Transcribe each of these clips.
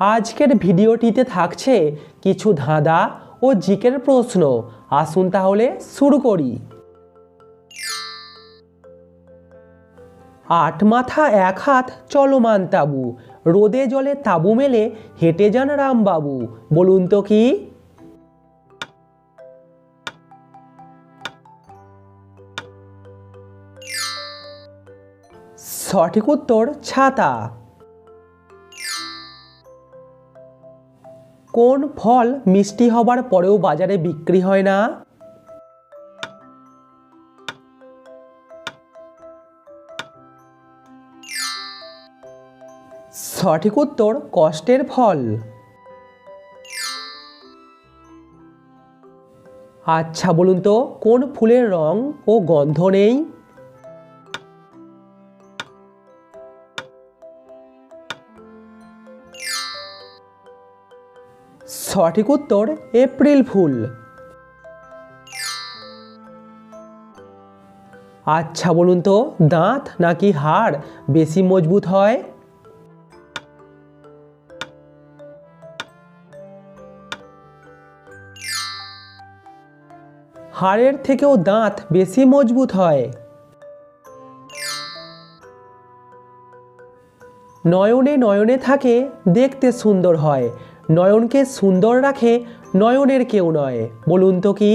আজকের ভিডিওটিতে থাকছে কিছু ধাঁধা ও জিকের প্রশ্ন। আসুন তাহলে শুরু করি। আট মাথা, এক হাত, চলমান তাবু। রোদে জলে তাবু মেলে হেঁটে যান রামবাবু। বলুন তো কি? সঠিক উত্তর, ছাতা। কোন ফল মিষ্টি হবার পরেও বাজারে বিক্রি হয় না? সঠিক উত্তর, কষ্টের ফল। আচ্ছা বলুন তো, কোন ফুলের রং ও গন্ধ নেই? সঠিক উত্তর, এপ্রিল ফুল। আচ্ছা বলুন তো, দাঁত নাকি হাড় বেশি মজবুত হয়? হাড়ের থেকেও দাঁত বেশি মজবুত হয়। নয়নে নয়নে থাকে, দেখতে সুন্দর হয়। নয়নকে সুন্দর রাখে, নয়নের কেউ নয়। বলুন তো কি?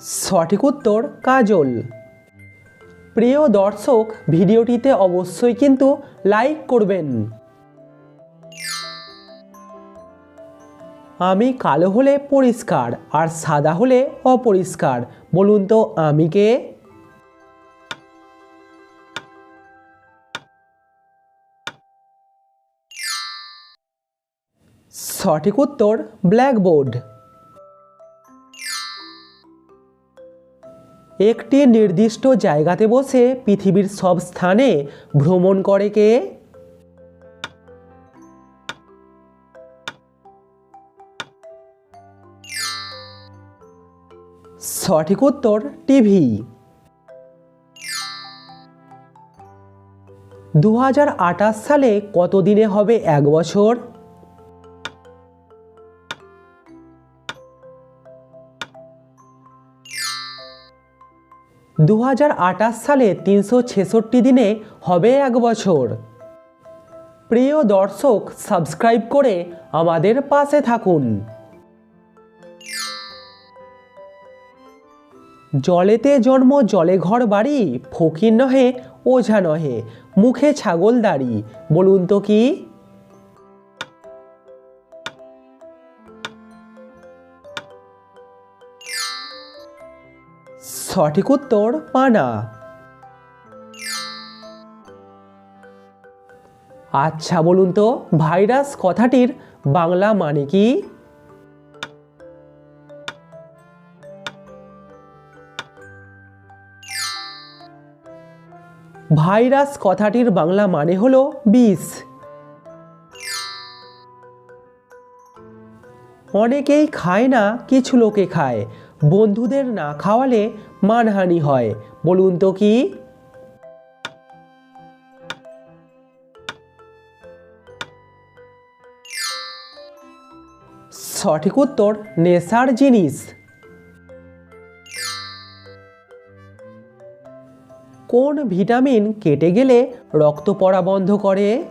সঠিক উত্তর, কাজল। প্রিয় দর্শক, ভিডিওটিতে অবশ্যই কিন্তু লাইক করবেন। আমি কালো হলে পরিষ্কার, আর সাদা হলে অপরিষ্কার। বলুন তো আমি কে? সঠিক উত্তর, ব্ল্যাকবোর্ড। একটি নির্দিষ্ট জায়গাতে বসে পৃথিবীর সব স্থানে ভ্রমণ করে কে? সঠিক উত্তর, টিভি। দু হাজার আঠাশ সালে কত দিনে হবে এক বছর? দু হাজার আটাশ সালে তিনশো ছেষট্টি দিনে হবে এক বছর। প্রিয় দর্শক, সাবস্ক্রাইব করে আমাদের পাশে থাকুন। জলেতে জন্ম, জলে ঘর বাড়ি, ফকির নহে, ওঝা নহে, মুখে ছাগল দাড়ি, বলুন তো কি? সঠিক উত্তর পানা আচ্ছা বলুন তো, ভাইরাস কথাটির বাংলা মানে কি? ভাইরাস কথাটির বাংলা মানে হলো বিষ। অনেকেই খায় না, কিছু লোকে খায়। বন্ধুদের না খাওয়ালে মানহানি হয়। বলুন তো কি? সঠিক উত্তর, নেশার জিনিস। কোন ভিটামিন কেটে গেলে রক্ত পড়া বন্ধ করে?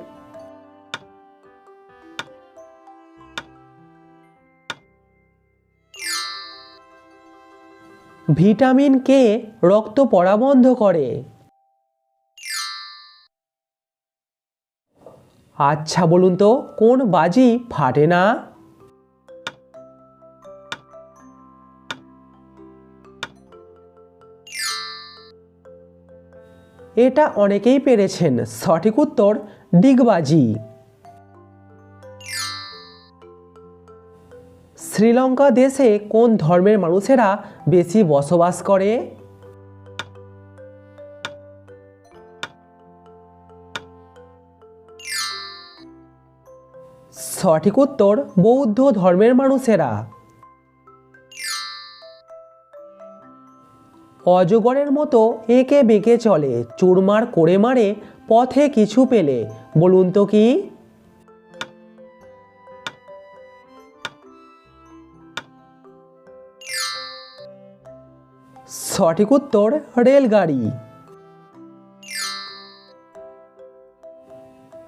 ভিটামিন কে রক্ত পড়া বন্ধ করে? আচ্ছা বলুন তো, কোন বাজি ফাটে না? এটা অনেকেই পেরেছেন। সঠিক উত্তর, ডিগবাজি। শ্রীলঙ্কা দেশে কোন ধর্মের মানুষেরা বেশি বসবাস করে? সঠিক উত্তর, বৌদ্ধ ধর্মের মানুষেরা। অজগরের মতো এঁকে বেঁকে চলে, চুরমার করে মারে, পথে কিছু পেলে, বলুন তো কি? সঠিক উত্তর, রেলগাড়ি।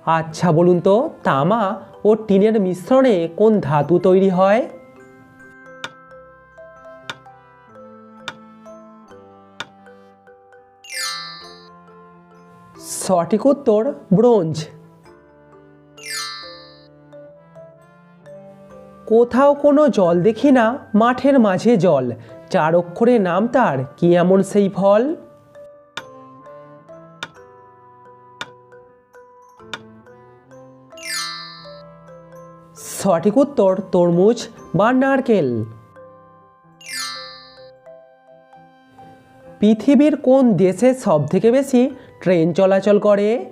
আচ্ছা বলুন তো, তামা ও টিনের মিশ্রণে কোন ধাতু তৈরি হয়? সঠিক উত্তর, ব্রোঞ্জ। কোথাও কোনো জল দেখি না, মাঠের মাঝে জল। চার অক্ষরে নাম তার, কি এমন সেই ফল? সঠিক উত্তর, তরমুজ বা নারকেল। পৃথিবীর কোন দেশে সব থেকে বেশি ট্রেন চলাচল করে?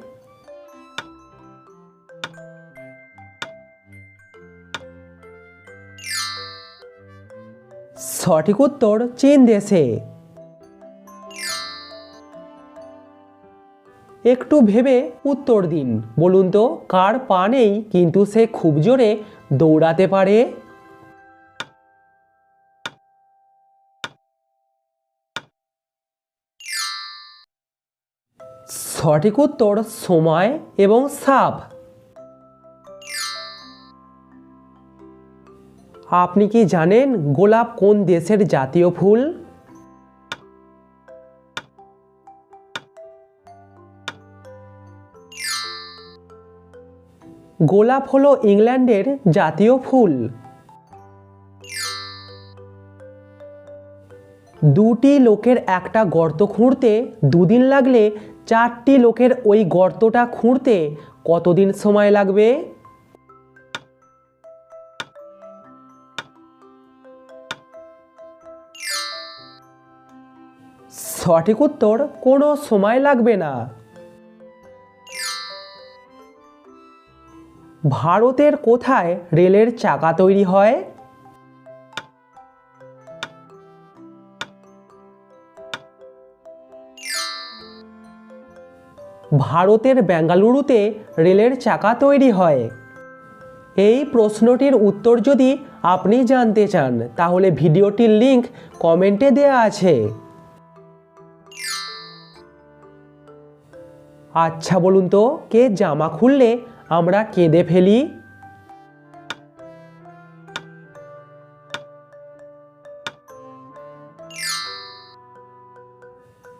সঠিক উত্তর চীন দেশে। একটু ভেবে উত্তর দিন। বলুন তো, কার পা নেই, কিন্তু সে খুব জোরে দৌড়াতে পারে? সঠিক উত্তর সময় এবং সাপ। আপনি কি জানেন গোলাপ কোন দেশের জাতীয় ফুল? গোলাপ হলো ইংল্যান্ডের জাতীয় ফুল। দুটি লোকের একটা গর্ত খুঁড়তে দুদিন লাগলে চারটি লোকের ওই গর্তটা খুঁড়তে কতদিন সময় লাগবে? সঠিক উত্তর কোনো সময় লাগবে না। ভারতের কোথায় রেলের চাকা তৈরি হয়? ভারতের বেঙ্গালুরুতে রেলের চাকা তৈরি হয়। এই প্রশ্নটির উত্তর যদি আপনি জানতে চান, তাহলে ভিডিওটির লিংক কমেন্টে দেওয়া আছে। আচ্ছা বলুন তো, কে জামা খুললে আমরা কেঁদে ফেলি?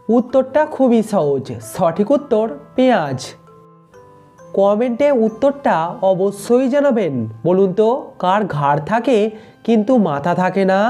উত্তরটা খুবই সহজ, সঠিক উত্তর পেঁয়াজ। কমেন্টে উত্তরটা অবশ্যই জানাবেন, বলুন তো, কার ঘাড় থাকে কিন্তু মাথা থাকে না?